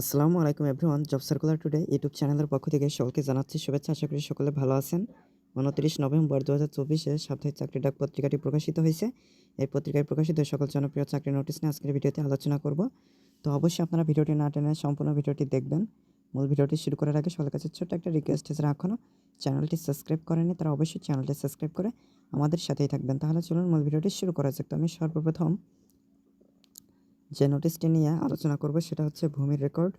আসসালামু আলাইকুম everyone, job circular today YouTube চ্যানেলের পক্ষ থেকে সকলকে জানাচ্ছি শুভেচ্ছা। আশা করি সকলে ভালো আছেন। উনত্রিশ নভেম্বর দু হাজার চব্বিশে সাপ্তাহিক চাকরি ডাক পত্রিকাটি প্রকাশিত হয়েছে। এই পত্রিকায় প্রকাশিত সকল জনপ্রিয় চাকরি নোটিশ নিয়ে আজকের ভিডিওতে আলোচনা করব। তো অবশ্যই আপনারা ভিডিওটি না টেনে সম্পূর্ণ ভিডিওটি দেখবেন। মূল ভিডিওটি শুরু করার আগে সবার কাছে ছোট্ট একটা রিকোয়েস্ট যারা এখনও চ্যানেলটি সাবস্ক্রাইব করেনি তারা অবশ্যই চ্যানেলটি সাবস্ক্রাইব করে আমাদের সাথেই থাকবেন। তাহলে চলুন মূল ভিডিওটি শুরু করা যাক। তো আমি সর্বপ্রথম যে নোটিশটি নিয়ে আলোচনা করব সেটা হচ্ছে ভূমির রেকর্ড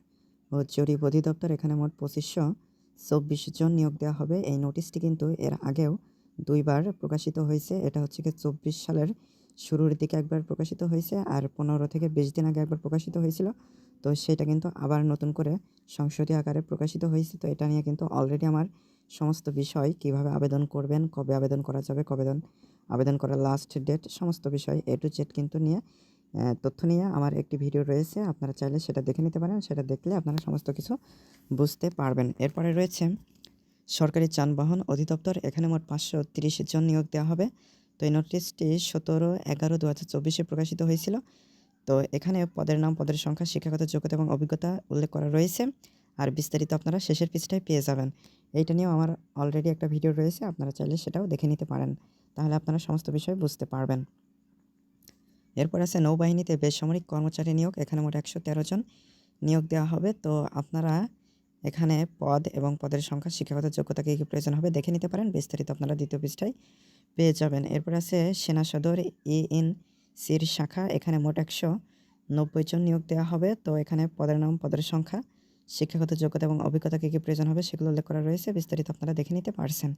ও জরিপ অধিদপ্তর। এখানে মোট পঁচিশশো চব্বিশ জন নিয়োগ দেওয়া হবে। এই নোটিশটি কিন্তু এর আগেও দুইবার প্রকাশিত হয়েছে। এটা হচ্ছে কি চব্বিশ সালের শুরুর দিকে একবার প্রকাশিত হয়েছে আর পনেরো থেকে বিশ দিন আগে একবার প্রকাশিত হয়েছিল। তো সেটা কিন্তু আবার নতুন করে সংসদীয় আকারে প্রকাশিত হয়েছে। তো এটা নিয়ে কিন্তু অলরেডি আমার সমস্ত বিষয় কীভাবে আবেদন করবেন, কবে আবেদন করা যাবে, কবে আবেদন করার লাস্ট ডেট সমস্ত বিষয় এ টু জেড কিন্তু নিয়ে তথ্য নিয়ে আমার একটি ভিডিও রয়েছে, আপনারা চাইলে সেটা দেখে নিতে পারেন, সেটা দেখলে আপনারা সমস্ত কিছু বুঝতে পারবেন। এরপরে রয়েছে, সরকারি যানবাহন অধিদপ্তর, এখানে মোট পাঁচশো তিরিশ জন নিয়োগ দেওয়া হবে। তো এই নোটিশটি সতেরো এগারো দু হাজার চব্বিশে প্রকাশিত হয়েছিল। তো এখানে পদের নাম, পদের সংখ্যা, শিক্ষাগত যোগ্যতা এবং অভিজ্ঞতা উল্লেখ করা রয়েছে। আর বিস্তারিত আপনারা শেষের পৃষ্ঠায় পেয়ে যাবেন। এইটা নিয়েও আমার অলরেডি একটা ভিডিও রয়েছে, আপনারা চাইলে সেটাও দেখে নিতে পারেন। তাহলে আপনারা সমস্ত বিষয় বুঝতে পারবেন। এরপর আছে নৌবাহিনীতে বেসামরিক কর্মচারী নিয়োগ, এখানে মোট একশো তেরো জন নিয়োগ দেওয়া হবে। তো আপনারা এখানে পদ এবং পদের সংখ্যা, শিক্ষাগত যোগ্যতা কী কী প্রয়োজন হবে দেখে নিতে পারেন। বিস্তারিত আপনারা দ্বিতীয় পৃষ্ঠায় পেয়ে যাবেন। এরপর আছে সেনা সদর ই ইন সির শাখা, এখানে মোট একশো নব্বই জন নিয়োগ দেওয়া হবে। তো এখানে পদের নাম, পদের সংখ্যা, শিক্ষাগত যোগ্যতা এবং অভিজ্ঞতা কী কী প্রয়োজন হবে সেগুলো উল্লেখ করা রয়েছে। বিস্তারিত আপনারা দেখে নিতে পারছেন।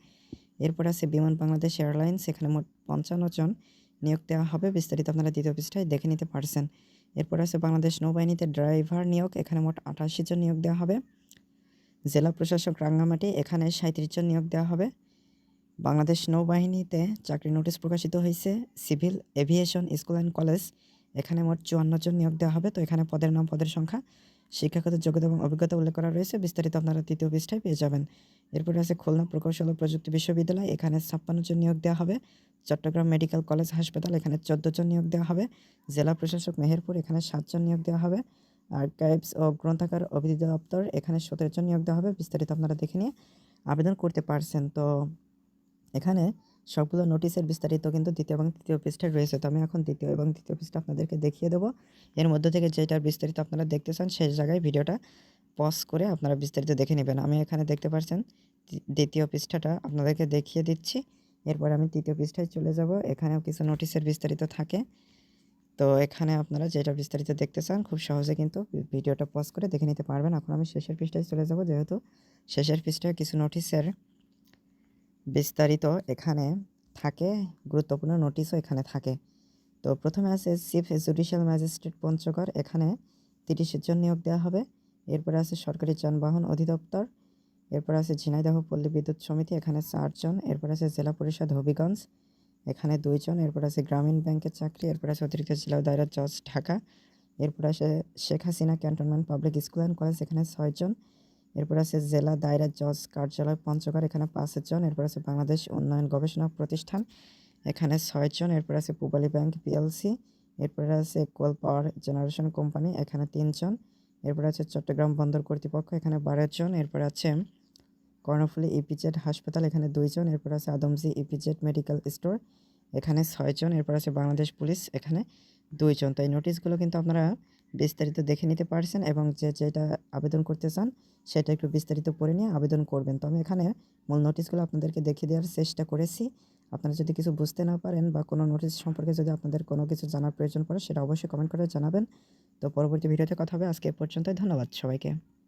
এরপর আছে বিমান বাংলাদেশ এয়ারলাইন্স, এখানে মোট পঞ্চান্ন জন নিয়োগ দেওয়া হবে। বিস্তারিত আপনারা দ্বিতীয় পৃষ্ঠায় দেখে নিতে পারছেন। এরপর আছে বাংলাদেশ নৌবাহিনীতে ড্রাইভার নিয়োগ, এখানে মোট আঠাশি জন নিয়োগ দেওয়া হবে। জেলা প্রশাসক রাঙ্গামাটি, এখানে সাঁত্রিশ জন নিয়োগ দেওয়া হবে। বাংলাদেশ নৌবাহিনীতে চাকরি নোটিশ প্রকাশিত হয়েছে, civil aviation school and college, এখানে মোট চুয়ান্ন জন নিয়োগ দেওয়া হবে। তো এখানে পদের নাম, পদের সংখ্যা শিক্ষাগত যোগ্যতা এবং অভিজ্ঞতা উল্লেখ করা রয়েছে। বিস্তারিত আপনারা তৃতীয় পৃষ্ঠায় পেয়ে যাবেন। এরপরে আছে খুলনা প্রকৌশল ও প্রযুক্তি বিশ্ববিদ্যালয়। এখানে ছাপ্পান্ন জন নিয়োগ দেওয়া হবে। চট্টগ্রাম মেডিকেল কলেজ হাসপাতাল, এখানে চোদ্দ জন নিয়োগ দেওয়া হবে। জেলা প্রশাসক মেহেরপুর, এখানে সাতজন নিয়োগ দেওয়া হবে। আর কাইবস ও গ্রন্থাগার অভিধি দপ্তর, এখানে সতেরো জন নিয়োগ দেওয়া হবে। বিস্তারিত আপনারা দেখে নিয়ে আবেদন করতে পারছেন। তো এখানে সবগুলো নোটিশের বিস্তারিত কিন্তু দ্বিতীয় এবং তৃতীয় পৃষ্ঠায় রয়েছে। তো আমি এখন দ্বিতীয় এবং তৃতীয় পৃষ্ঠা আপনাদেরকে দেখিয়ে দেবো। এর মধ্যে থেকে যেটার বিস্তারিত আপনারা দেখতে চান সেই জায়গায় ভিডিওটা পজ করে আপনারা বিস্তারিত দেখে নেবেন। আমি এখানে দেখতে পাচ্ছেন দ্বিতীয় পৃষ্ঠাটা আপনাদেরকে দেখিয়ে দিচ্ছি। এরপর আমি তৃতীয় পৃষ্ঠায় চলে যাব। এখানেও কিছু নোটিশের বিস্তারিত থাকে। তো এখানে আপনারা যেটা বিস্তারিত দেখতে চান, খুব সহজে কিন্তু ভিডিওটা পজ করে দেখে নিতে পারবেন। এখন আমি শেষের পৃষ্ঠায় চলে যাব, যেহেতু শেষের পৃষ্ঠায় কিছু নোটিশের বিস্তারিত এখানে থাকে, গুরুত্বপূর্ণ নোটিশও এখানে থাকে। তো প্রথমে আছে চিফ জুডিশিয়াল ম্যাজিস্ট্রেট পঞ্চগড়, এখানে তিরিশ জন নিয়োগ দেওয়া হবে। এরপরে আছে সরকারি যানবাহন অধিদপ্তর, এরপর আছে ঝিনাইদহ পল্লী বিদ্যুৎ সমিতি, এখানে চারজন এরপর আছে জেলা পরিষদ হবিগঞ্জ, এখানে দুইজন এরপর আছে গ্রামীণ ব্যাংকের চাকরি, এরপর আছে অতিরিক্ত জেলা দায়রা জজ ঢাকা। এরপর আছে Sheikh Hasina cantonment public school and college, এখানে ছয়জন এরপর আছে জেলা দায়রা জজ কার্যালয়, পঞ্চগড়, এখানে পাঁচজন, এরপর আছে বাংলাদেশ উন্নয়ন গবেষণা প্রতিষ্ঠান, এখানে ছয়জন, এরপর আছে পুবালি ব্যাংক পিএলসি, এরপর আছে কোল পাওয়ার জেনারেশন কোম্পানি, এখানে তিনজন, এরপর আছে চট্টগ্রাম বন্দর কর্তৃপক্ষ, এখানে জন এরপর আছে কর্ণফুলি ইপিজেড হাসপাতাল, এখানে দুইজন, এরপর আছে আদমজি ইপিজেড মেডিকেল স্টোর, এখানে ছয়জন, এরপর আছে বাংলাদেশ পুলিশ, এখানে দুইজন। তো এই নোটিশগুলো কিন্তু আপনারা বিস্তারিত দেখে নিতে পারছেন এবং যে যেটা আবেদন করতে চান সেটা একটু বিস্তারিত পড়ে নিয়ে আবেদন করবেন। তো আমি এখানে মূল নোটিশগুলো আপনাদেরকে দেখিয়ে দেওয়ার চেষ্টা করেছি। আপনারা যদি কিছু বুঝতে না পারেন বা কোনো নোটিশ সম্পর্কে যদি আপনাদের কোনো কিছু জানার প্রয়োজন পড়ে, সেটা অবশ্যই কমেন্ট করে জানাবেন। তো পরবর্তী ভিডিওতে কথা হবে। আজকে পর্যন্তই। ধন্যবাদ সবাইকে।